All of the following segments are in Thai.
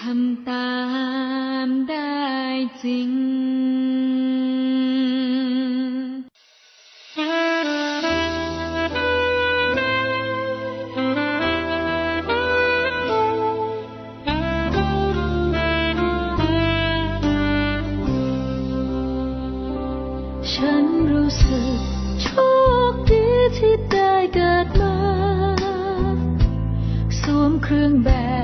ทำตามได้จริงฉันรู้สึกโชคดีที่ได้เกิดมา สวมเครื่องแบบ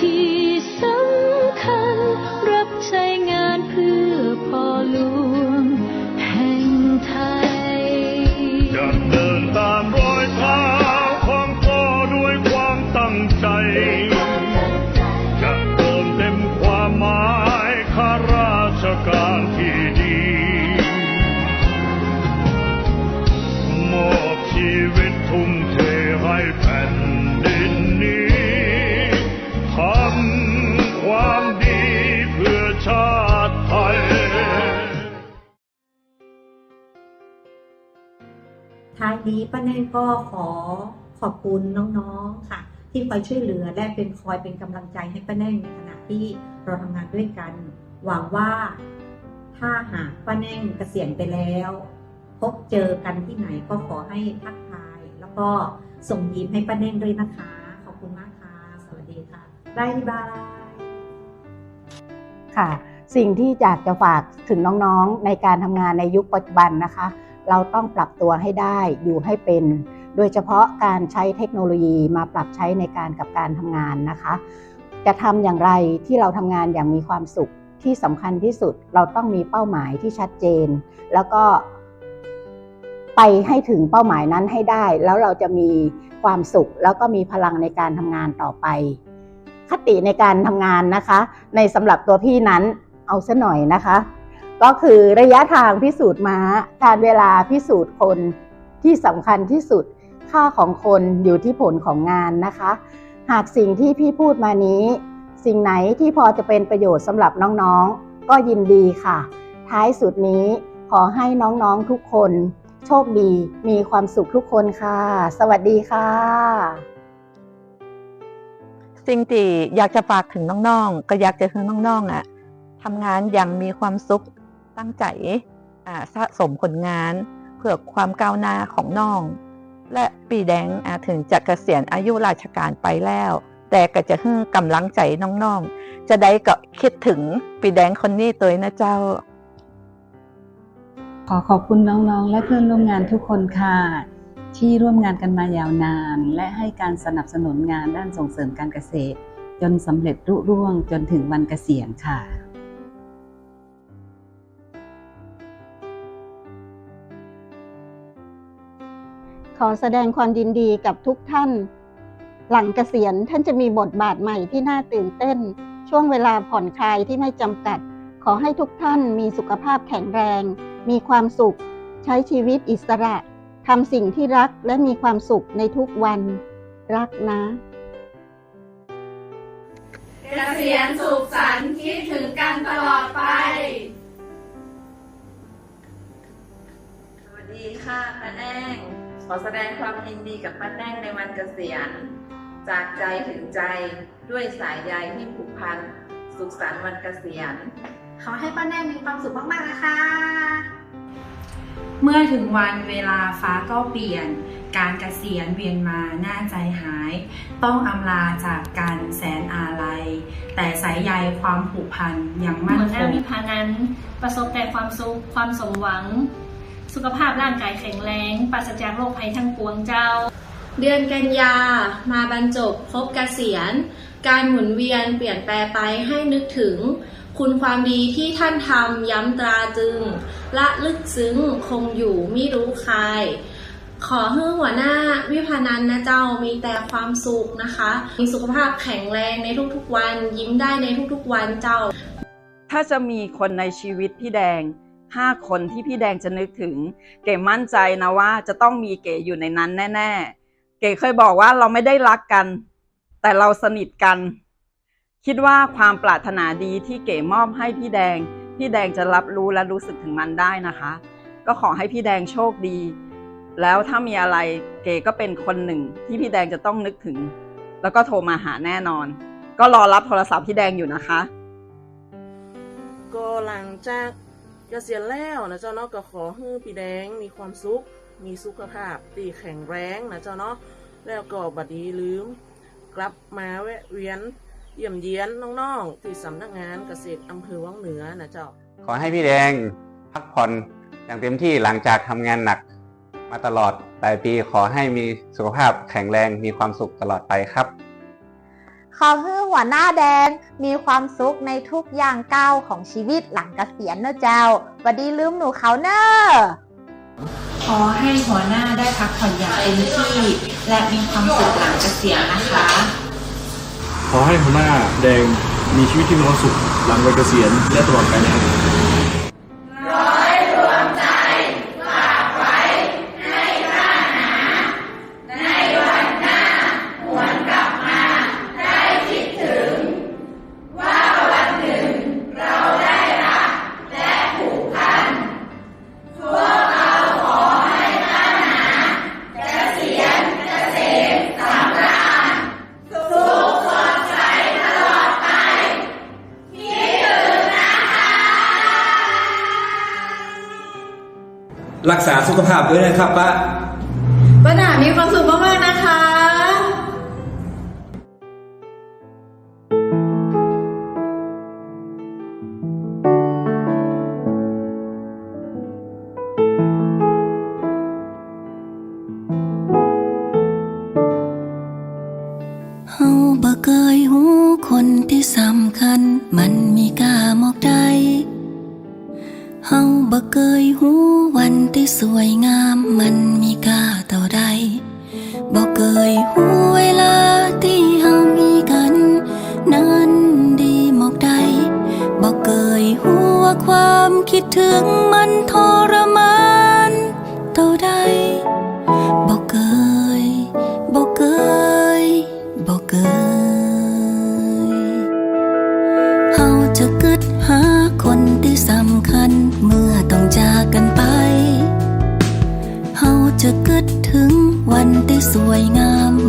ห นี้ป้าแน่ก็ขอขอบคุณน้องๆค่ะ ที่คอยช่วยเหลือและเป็นคอยเป็นกำลังใจให้ป้าแน่ในขณะที่เราทำงานด้วยกัน หวังว่าถ้าหากป้าแน่เกษียณไปแล้ว พบเจอกันที่ไหนก็ขอให้ทักทาย แล้วก็ส่งยิ้มให้ป้าแน่ด้วยนะคะ ขอบคุณมากค่ะ สวัสดีค่ะบายบายค่ะ สิ่งที่อยากจะฝากถึงน้องๆในการทำงานในยุคปัจจุบันนะคะ เราต้องปรับตัวให้ได้อยู่ให้เป็น โดยเฉพาะการใช้เทคโนโลยีมาปรับใช้ในการกับการทำงานนะคะ จะทำอย่างไรที่เราทำงานอย่างมีความสุขที่สำคัญที่สุดเราต้องมีเป้าหมายที่ชัดเจน แล้วก็ไปให้ถึงเป้าหมายนั้นให้ได้ แล้วเราจะมีความสุข แล้วก็มีพลังในการทำงานต่อไป คติในการทำงานนะคะ ในสำหรับตัวพี่นั้นเอาซะหน่อยนะคะ ก็คือระยะทางพิสูจน์ม้า การเวลาพิสูจน์คนที่สำคัญที่สุดค่าของคนอยู่ที่ผลของงานนะคะ หากสิ่งที่พี่พูดมานี้ สิ่งไหนที่พอจะเป็นประโยชน์สำหรับน้องๆ ก็ยินดีค่ะ ท้ายสุดนี้ขอให้น้องๆทุกคน โชคดีมีความสุขทุกคนค่ะ สวัสดีค่ะ สิ่งที่อยากจะฝากถึงน้องๆ ก็อยากจะให้น้องๆอะทำงานอย่างมีความสุข ตั้งใจสะสมผลงาน เพื่อความก้าวหน้าของน้อง และปีแดงถึงจะเกษียณอายุราชการไปแล้ว แต่ก็จะให้กำลังใจน้องๆ จะได้ก็คิดถึงปีแดงคนนี้ตัวนะเจ้า ขอขอบคุณน้องๆ และเพื่อนร่วมงานทุกคนค่ะ ที่ร่วมงานกันมายาวนาน และให้การสนับสนุนงานด้านส่งเสริมการเกษตร จนสำเร็จรุ่ร่วงจนถึงวันเกษียณค่ะ ขอแสดงความยินดีกับทุกท่าน หลังเกษียณท่านจะมีบทบาทใหม่ที่น่าตื่นเต้น ช่วงเวลาผ่อนคลายที่ไม่จำกัด ขอให้ทุกท่านมีสุขภาพแข็งแรง มีความสุข ใช้ชีวิตอิสระทำสิ่งที่รักและมีความสุขในทุกวัน รักนะเกษียณสุขสันต์คิดถึงกันตลอดไป สวัสดีค่ะป้าแน่งข อแสดงความยินดีกับป้าแน่งในวันเกษียณ จากใจถึงใจด้วยสายใยที่ผูกพัน สุขสันต์วันเกษียณ ขอให้ป้าแน่มีความสุขมากๆนะคะ เมื่อถึงวันเวลาฟ้าก็เปลี่ยน การเกษียณเวียนมาหน้าใจหาย ต้องอำลาจากกันแสนอาลัย แต่สายใยความผูกพันยังมั่นหัวหคน้างวิพานันท์ประสบแต่ความสุขความสมหวัง สุขภาพร่างกายแข็งแรงปราศจากโรคภัยทั้งปวงเจ้า เดือนกันยามาบรรจบพบเกษียณ การหมุนเวียนเปลี่ยนแปลไปให้นึกถึง คุณความดีที่ท่านทำย้ำตราจึง ละลึกซึ้งคงอยู่ไม่รู้คายขอให้หัวหน้าวิพานันท์นะเจ้ามีแต่ความสุขนะคะ มีสุขภาพแข็งแรงในทุกๆวัน ยิ้มได้ในทุกๆวันเจ้า ถ้าจะมีคนในชีวิตพี่แดง 5 คนที่พี่แดงจะนึกถึง เก๋มั่นใจนะว่าจะต้องมีเก๋อยู่ในนั้นแน่ ๆ เก๋เคยบอกว่าเราไม่ได้รักกัน แต่เราสนิทกัน คิดว่าความปรารถนาดีที่เก๋มอบให้พี่แดง พี่แดงจะรับรู้และรู้สึกถึงมันได้นะคะ ก็ขอให้พี่แดงโชคดี แล้วถ้ามีอะไรเก๋ก็เป็นคนหนึ่งที่พี่แดงจะต้องนึกถึง แล้วก็โทรมาหาแน่นอน ก็รอรับโทรศัพท์พี่แดงอยู่นะคะ ก็หลังจาก กษียณแล้วนะเจ้าเนาะก็ขอให้พี่แดงมีความสุข มีสุขภาพที่แข็งแรงนะเจ้าเนาะแล้วก็บัดนี้ลืม กลับมาแวะเวียนเยี่ยมเยียนน้องๆที่สำนักงานเกษตรอำเภอวังเหนือนะเจ้า ขอให้พี่แดงพักผ่อนอย่างเต็มที่หลังจากทำงานหนักมาตลอดหลายปีขอให้มีสุขภาพแข็งแรงมีความสุขตลอดไปครับ ขอให้ หัวหน้าแดง มีความสุขในทุกอย่างก้าวของชีวิตหลังเกษียณเนอะเจ้าบัดดีลืมหนูเขาเนอะขอให้หัวหน้าได้พักผ่อนอย่างเต็มที่ และมีความสุขหลังเกษียณนะคะ ขอให้หัวหน้าแดงมีชีวิตที่มีความสุขหลังวัยเกษียณและตลอดไปนะครับ รักษาสุขภาพด้วยนะครับป้าป้าหนามีความสุขมากๆนะคะเฮาบ่เคยหูคนที่สำคัญ มันมีค่ามอกใด เฮาบ่เคยหูวันที่สวยงามมันมีค่าเท่าใดบ่เคยหูเวลาที่เฮามีกัน นั้นดีมอกใดบ่เคยหูว่าความคิดถึงมันทรมานเท่าใด งวันที่สวยงาม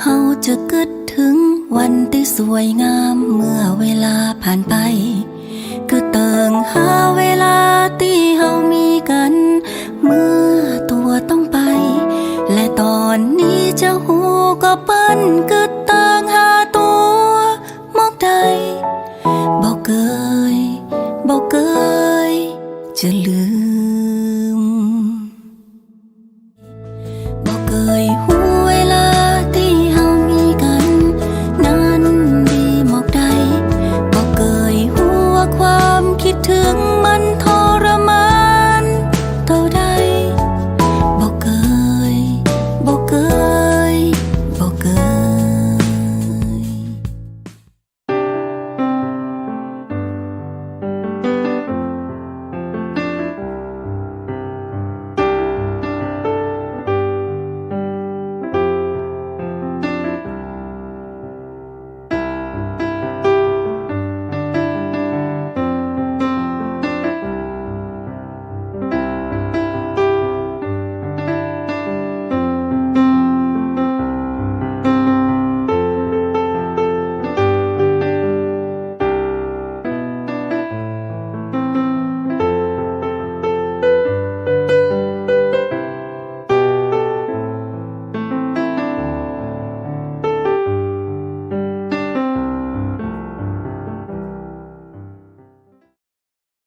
เฮาจะกึดถึงวันที่สวยงามเมื่อเวลาผ่านไป ก็เติงหาเวลาที่เฮามีกัน เมื่อตัวต้องไป และตอนนี้จะหูก็เปิ้นกึดเติงหาตัวมอกใดบอกเกยบอกเกยจะลืม